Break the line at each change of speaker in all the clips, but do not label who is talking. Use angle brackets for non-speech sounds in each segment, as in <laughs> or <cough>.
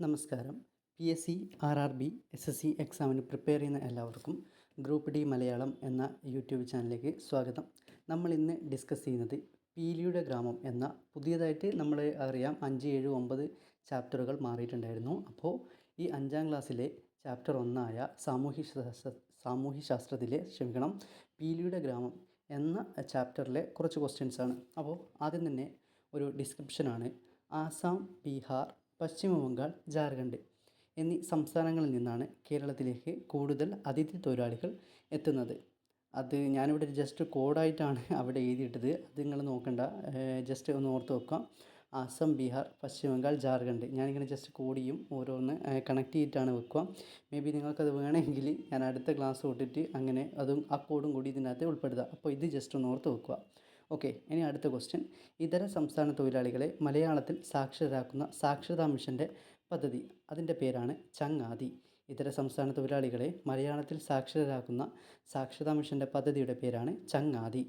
നമസ്കാരം. P S C R R B S S C എക്സാമിന് prepare ചെയ്യുന്ന എല്ലാവർക്കും ഗ്രൂപ്പ് ഡി മലയാളം എന്ന യൂട്യൂബ് ചാനലിലേക്ക് സ്വാഗതം. നമ്മൾ ഇന്ന് ഡിസ്കസ് ചെയ്യുന്നത് പീലിയുടെ ഗ്രാമം എന്ന പുതിയതായിട്ട് നമ്മൾ അറിയാം. അഞ്ച് ഏഴ് ഒമ്പത് ചാപ്റ്ററുകൾ മാറിയിട്ടുണ്ടായിരുന്നു. അപ്പോൾ ഈ അഞ്ചാം ക്ലാസ്സിലെ ചാപ്റ്റർ ഒന്നായ സാമൂഹ്യ സാമൂഹ്യ ശാസ്ത്രത്തിലെ ക്ഷമിക്കണം പീലിയുടെ ഗ്രാമം എന്ന ചാപ്റ്ററിലെ കുറച്ച് ക്വസ്റ്റ്യൻസാണ് അപ്പോൾ ആദ്യം തന്നെ ഒരു ഡിസ്ക്രിപ്ഷനാണ് ആസാം ബീഹാർ പശ്ചിമ ബംഗാൾ ജാർഖണ്ഡ് എന്നീ സംസ്ഥാനങ്ങളിൽ നിന്നാണ് കേരളത്തിലേക്ക് കൂടുതൽ അതിഥി തൊഴിലാളികൾ എത്തുന്നത്. അത് ഞാനിവിടെ ജസ്റ്റ് കോഡായിട്ടാണ് <laughs> അവിടെ എഴുതിയിട്ടത്. അത് നിങ്ങൾ നോക്കണ്ട. ജസ്റ്റ് ഒന്ന് ഓർത്ത് വെക്കാം. അസം ബീഹാർ പശ്ചിമ ബംഗാൾ ജാർഖണ്ഡ്. ഞാനിങ്ങനെ ജസ്റ്റ് കൂടിയും ഓരോന്ന് കണക്ട് ചെയ്തിട്ടാണ് വെക്കുക. മേ ബി നിങ്ങൾക്കത് വേണമെങ്കിൽ ഞാൻ അടുത്ത ക്ലാസ് തൊട്ടിട്ട് അങ്ങനെ അതും ആ കോഡും കൂടി ഇതിനകത്ത് ഉൾപ്പെടുത്തുക അപ്പോൾ ഇത് ജസ്റ്റ് ഒന്ന് ഓർത്ത് വെക്കുക. ഓക്കെ ഇനി അടുത്ത ക്വസ്റ്റ്യൻ ഇതര സംസ്ഥാന തൊഴിലാളികളെ മലയാളത്തിൽ സാക്ഷരരാക്കുന്ന സാക്ഷരതാ മിഷന്റെ പദ്ധതി. അതിന്റെ പേരാണ് ചങ്ങാതി. ഇതര സംസ്ഥാന തൊഴിലാളികളെ മലയാളത്തിൽ സാക്ഷരരാക്കുന്ന സാക്ഷരതാ മിഷന്റെ പദ്ധതിയുടെ പേരാണ് ചങ്ങാതി.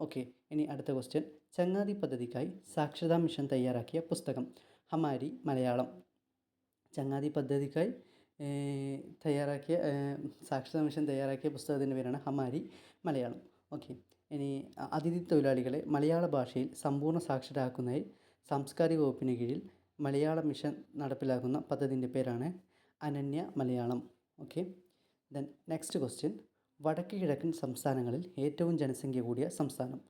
ഓക്കെ ഇനി അടുത്ത ക്വസ്റ്റ്യൻ ചങ്ങാതി പദ്ധതിക്കായി സാക്ഷരതാ മിഷൻ തയ്യാറാക്കിയ പുസ്തകം. ഹമാരി മലയാളം. ചങ്ങാതി പദ്ധതിക്കായി തയ്യാറാക്കിയ സാക്ഷരതാ മിഷൻ തയ്യാറാക്കിയ പുസ്തകത്തിന്റെ പേരാണ് ഹമാരി മലയാളം. ഓക്കെ ഇനി അതിഥി തൊഴിലാളികളെ മലയാള ഭാഷയിൽ സമ്പൂർണ സാക്ഷരരാക്കുന്നതിൽ സാംസ്കാരിക വകുപ്പിന് കീഴിൽ മലയാള മിഷൻ നടപ്പിലാക്കുന്ന പദ്ധതിന്റെ പേരാണ് Ananya Malayalam. Okay. Then next question. വടക്ക് കിഴക്കൻ സംസ്ഥാനങ്ങളിൽ ഏറ്റവും ജനസംഖ്യ കൂടിയ സംസ്ഥാനം.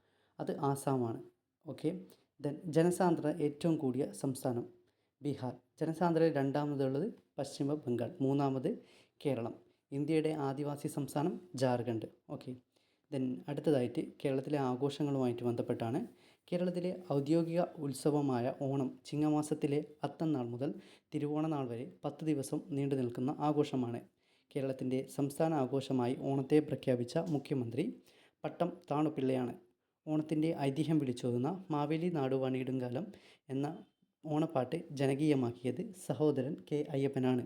അത് ആസാമാണ്. ഓക്കെ. ദെൻ ജനസാന്ദ്രത ഏറ്റവും കൂടിയ സംസ്ഥാനം ബീഹാർ. ജനസാന്ദ്രത രണ്ടാമതുള്ളത് പശ്ചിമ ബംഗാൾ മൂന്നാമത് കേരളം. ഇന്ത്യയുടെ ആദിവാസി സംസ്ഥാനം ജാർഖണ്ഡ്. ഓക്കെ. ദെൻ അടുത്തതായിട്ട് കേരളത്തിലെ ആഘോഷങ്ങളുമായിട്ട് ബന്ധപ്പെട്ടാണ്. കേരളത്തിലെ ഔദ്യോഗിക ഉത്സവമായ ഓണം ചിങ്ങമാസത്തിലെ അത്തം നാൾ മുതൽ തിരുവോണനാൾ വരെ പത്ത് ദിവസം നീണ്ടു നിൽക്കുന്ന ആഘോഷമാണ്. കേരളത്തിന്റെ സംസ്ഥാന ആഘോഷമായി ഓണത്തെ പ്രഖ്യാപിച്ച മുഖ്യമന്ത്രി പട്ടം താണുപിള്ളയാണ്. ഓണത്തിന്റെ ഐതിഹ്യം വിളിച്ചോതുന്ന മാവേലി നാടുവാണിയിടുങ്കാലം എന്ന ഓണപ്പാട്ട് ജനകീയമാക്കിയത് സഹോദരൻ കെ അയ്യപ്പനാണ്.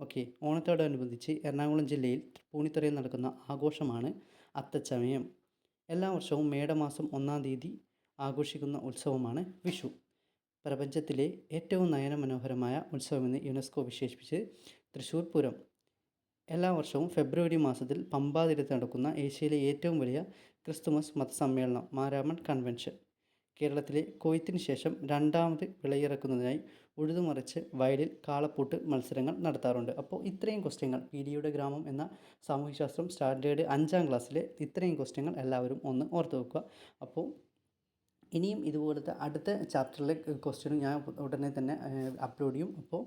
ഓക്കെ ഓണത്തോടനുബന്ധിച്ച് എറണാകുളം ജില്ലയിൽ പൂണിത്തുറയിൽ നടക്കുന്ന ആഘോഷമാണ് അത്തച്ചമയം എല്ലാ വർഷവും മേടമാസം ഒന്നാം തീയതി ആഘോഷിക്കുന്ന ഉത്സവമാണ് വിഷു. പ്രപഞ്ചത്തിലെ ഏറ്റവും നയനമനോഹരമായ ഉത്സവമെന്ന് യുനെസ്കോ വിശേഷിപ്പിച്ച് തൃശ്ശൂർ പൂരം. എല്ലാ വർഷവും ഫെബ്രുവരി മാസത്തിൽ പമ്പാതിരത്ത് നടക്കുന്ന ഏഷ്യയിലെ ഏറ്റവും വലിയ ക്രിസ്തുമസ് മതസമ്മേളനം മാരാമൺ കൺവെൻഷൻ. കേരളത്തിലെ കൊയ്ത്തിന് ശേഷം രണ്ടാമത് വിളയിറക്കുന്നതിനായി ഉഴുതുമറിച്ച് വയലിൽ കാളപ്പൂട്ട് മത്സരങ്ങൾ നടത്താറുണ്ട്. അപ്പോൾ ഇത്രയും ക്വസ്റ്റ്യങ്ങൾ പി ഡിയുടെ ഗ്രാമം എന്ന സാമൂഹ്യശാസ്ത്രം സ്റ്റാൻഡേർഡ് അഞ്ചാം ക്ലാസ്സിലെ ഇത്രയും ക്വസ്റ്റ്യങ്ങൾ എല്ലാവരും ഒന്ന് ഓർത്ത് വെക്കുക. അപ്പോൾ ഇനിയും ഇതുപോലത്തെ അടുത്ത ചാപ്റ്ററിലെ ക്വസ്റ്റ്യനും ഞാൻ ഉടനെ തന്നെ അപ്ലോഡ് ചെയ്യും. അപ്പോൾ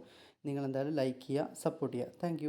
നിങ്ങൾ എന്തായാലും ലൈക്ക് ചെയ്യുക സപ്പോർട്ട് ചെയ്യുക. താങ്ക്